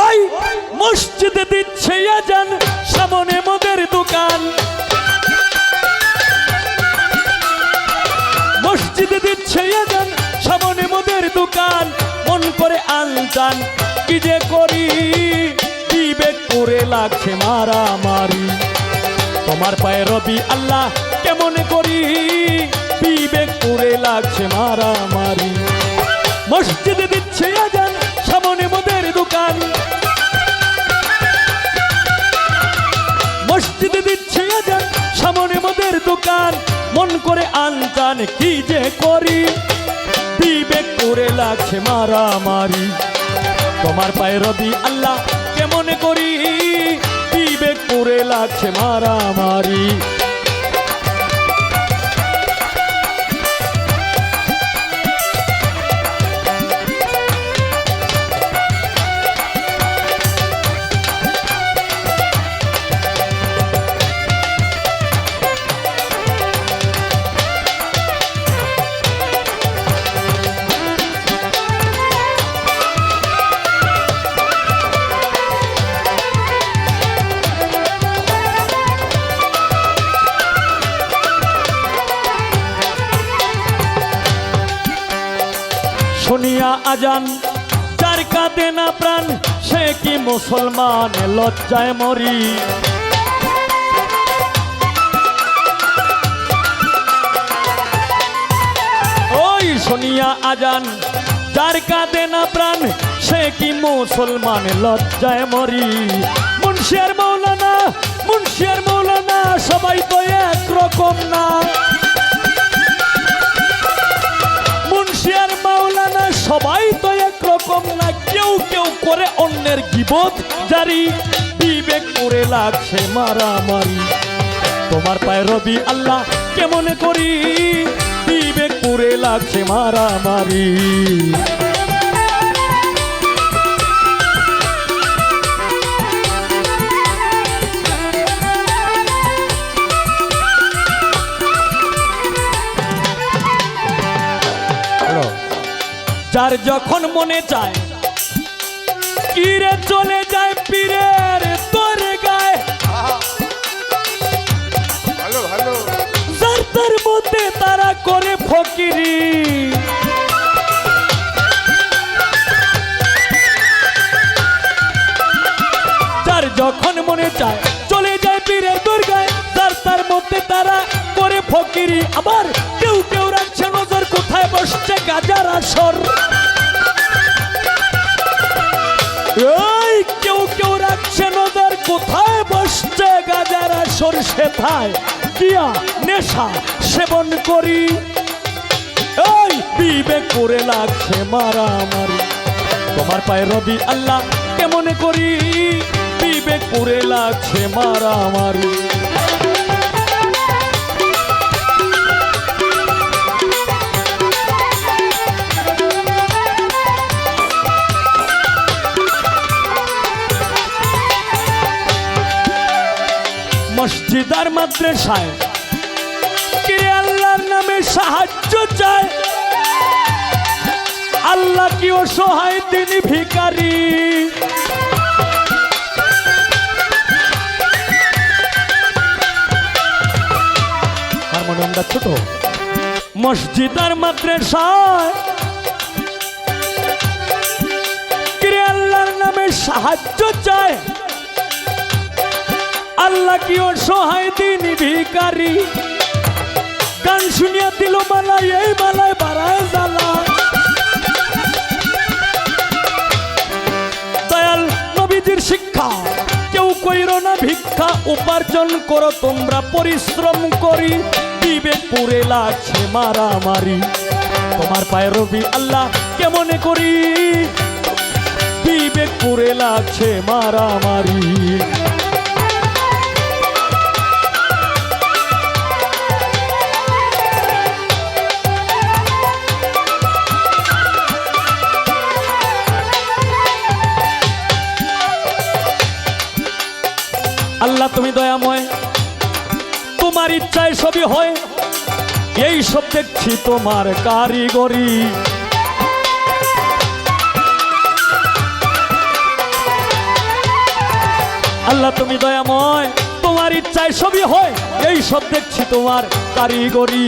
ওই মসজিদে দিচ্ছে আজান সামনে মোদের দোকান। মসজিদে দিচ্ছে আজান সামনে মোদের দোকান। মন করে আনজান, কি যে করি? বিবেক করে লাগছে মারামারি। তোমার পায়ে রবি আল্লাহ কেমন করি? বিবেক করে লাগছে মারামারি। মসজিদে দিচ্ছে আজান দোকান মন করে আনতান কি যে করি? বিবেক করে লাগছে মারামারি। তোমার পায়ে রবি আল্লাহ কেমন করি? বিবেক করে লাগছে মারামারি। আজান। যার কাঁদে না প্রাণ, সে কি মুসলমান? লজ্জায় মরি। ওই শুনিয়া আজান, যার কাঁদে না প্রাণ, সে কি মুসলমান? লজ্জায় মরি। মুন্সিয়ার মৌলানা মুন্সিয়ার মৌলানা, সবাই তো একরকম না। করে অন্যের গিবত জারি। বিবেক করে লাগছে মারামারি। তোমার পায়ে রবি আল্লাহ কেমন করি? বিবেক করে লাগছে মারামারি। যার যখন মনে চায় কিরে চলে যায় পীরের তোর গায়ে ভালো ভালো। যার তার মধ্যে তারা করে ফকিরি। যার যখন মনে চায় চলে যায় পীরের দুর্গায় যার তার মধ্যে তারা করে ফকিরি। আবার কেউ কেউ রাখছে নজর কোথায় বসছে গাজার আসর। বসছে সরষে আসর দিয়া নেশা সেবন করি। ওই বিবে করে লাগছে মারামারি। তোমার পায়ে রবি আল্লাহ কেমন করি? বিবেক করে লাগছে মারামারি। মাদ্রাসায় কিরে আল্লাহর নামে সাহায্য চায়? আল্লাহ কি অসহায় তিনি ভিকারী হারমোনিয়ামটা ছোট। মসজিদার মাদ্রাসায় কিরে আল্লাহর নামে সাহায্য চায়? আল্লাহ কি অসহায় দিন ভিকারি। গান শুনিয়া দিল মালায়, এই মালায় বাড়ায় জ্বালা। দয়াল নবীজির শিক্ষা, কেউ কইর না ভিক্ষা, উপার্জন করো তোমরা পরিশ্রম করি। বিবেক পুরে লাগছে মারামারি। তোমার পায়ে রবি আল্লাহ কেমন করি? বিবেক পুরে লাগছে মারামারি। আল্লাহ, তুমি দয়াময়। তোমার ইচ্ছায় সবই হয়। এই সব দেখছি তোমার কারিগরি। আল্লাহ, তুমি দয়াময়। তোমার ইচ্ছায় সবই হয়। এই সব দেখছি তোমার কারিগরি।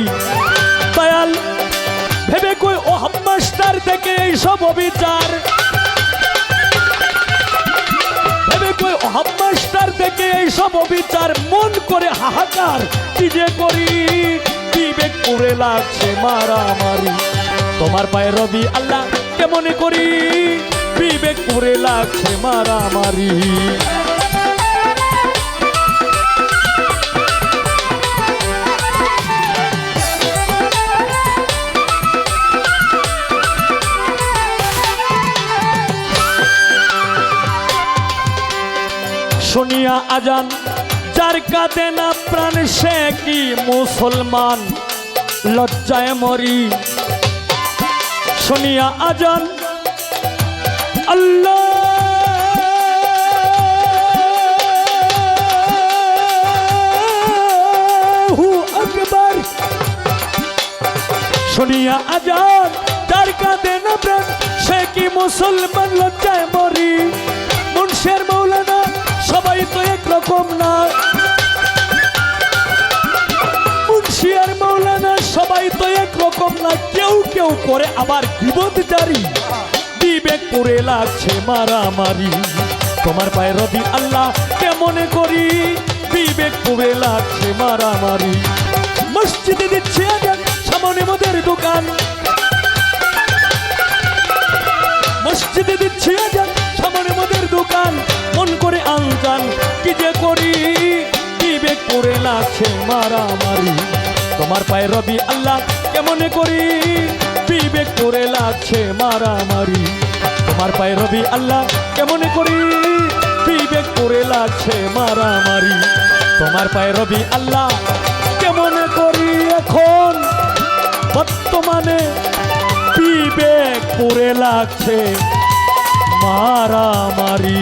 দয়াল, ভেবে কই, ও হাম্মাস্টার থেকে এই সব অবিচার। ভেবে কই, ও হাম্মাস্টার থেকে এই সব অবিচার মন করে হাহাকার কি যে করি? বিবেক করে লাগছে মারামারি। তোমার পায়ে রবি আল্লাহ কেমনে করি? বিবেক করে লাগছে মারামারি। শুনিয়া আজান যার কাঁদে না প্রাণ সে কি মুসলমান? লজ্জায় মরি। শুনিয়া আজান আল্লাহু! আকবার। শুনিয়া আজান যার কাঁদে না প্রাণ সে কি মুসলমান? লজ্জায় না কেউ কেউ করে আবার বিপদ জারি। বিবেক করে লাগছে মারামারি। তোমার পায়ে রবি আল্লাহ কেমনে করি? বিবেক করে লাগছে মারামারি। মসজিদে দিচ্ছে সামনে মোদের দোকান। মসজিদে দিচ্ছি আজান, সামনে মোদের দোকান। মন করে আনজান, কি যে করি? বিবেক করে লাগছে মারামারি। তোমার পায়ে রবি আল্লাহ কেমনে করি? বিবেক করে লাগছে মারামারি। তোমার পায়ে রবি আল্লাহ, কেমনে করি? বিবেক করে লাগছে মারামারি। তোমার পায়ে রবি আল্লাহ, কেমনে করি এখন? বর্তমানে বিবেক করে লাগছে মারামারি।